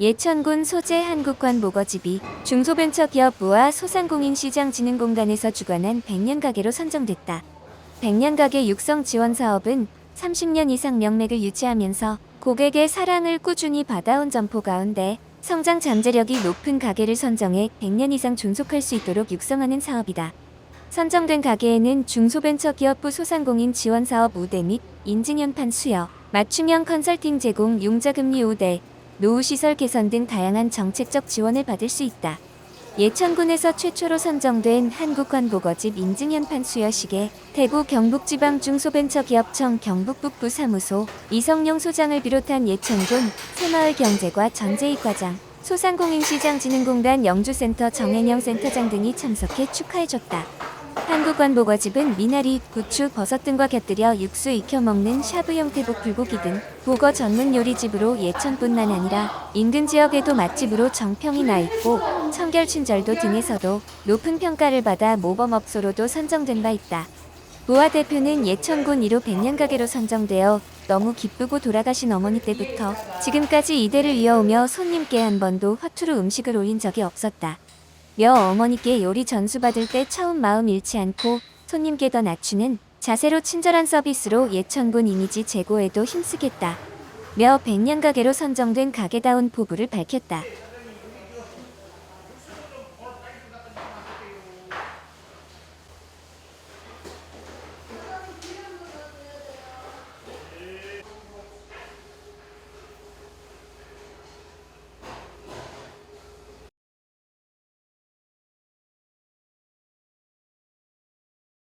예천군 소재 한국관 모거집이 중소벤처기업부와 소상공인시장진흥공단에서 주관한 100년 가게로 선정됐다. 100년 가게 육성 지원 사업은 30년 이상 명맥을 유지하면서 고객의 사랑을 꾸준히 받아온 점포 가운데 성장 잠재력이 높은 가게를 선정해 100년 이상 존속할 수 있도록 육성하는 사업이다. 선정된 가게에는 중소벤처기업부 소상공인 지원사업 우대 및 인증연판 수여, 맞춤형 컨설팅 제공 융자금리 우대, 노후시설 개선 등 다양한 정책적 지원을 받을 수 있다. 예천군에서 최초로 선정된 한국관보거집 인증연판 수여식에 대구 경북지방 중소벤처기업청 경북북부 사무소 이성용 소장을 비롯한 예천군 새마을경제과 전재익과장 소상공인시장진흥공단 영주센터 정혜영 센터장 등이 참석해 축하해줬다. 한국관보거집은 미나리, 부추, 버섯 등과 곁들여 육수 익혀 먹는 샤브 형태복 불고기 등 보거 전문 요리집으로 예천뿐만 아니라 인근 지역에도 맛집으로 정평이 나 있고 청결 친절도 등에서도 높은 평가를 받아 모범업소로도 선정된 바 있다. 부하 대표는 예천군 1호 100년 가게로 선정되어 너무 기쁘고 돌아가신 어머니 때부터 지금까지 이대를 이어오며 손님께 한 번도 화투로 음식을 올린 적이 없었다. 며 어머니께 요리 전수 받을 때 처음 마음 잃지 않고 손님께 더 낮추는 자세로 친절한 서비스로 예천군 이미지 제고에도 힘쓰겠다. 며 100년 가게로 선정된 가게다운 포부를 밝혔다.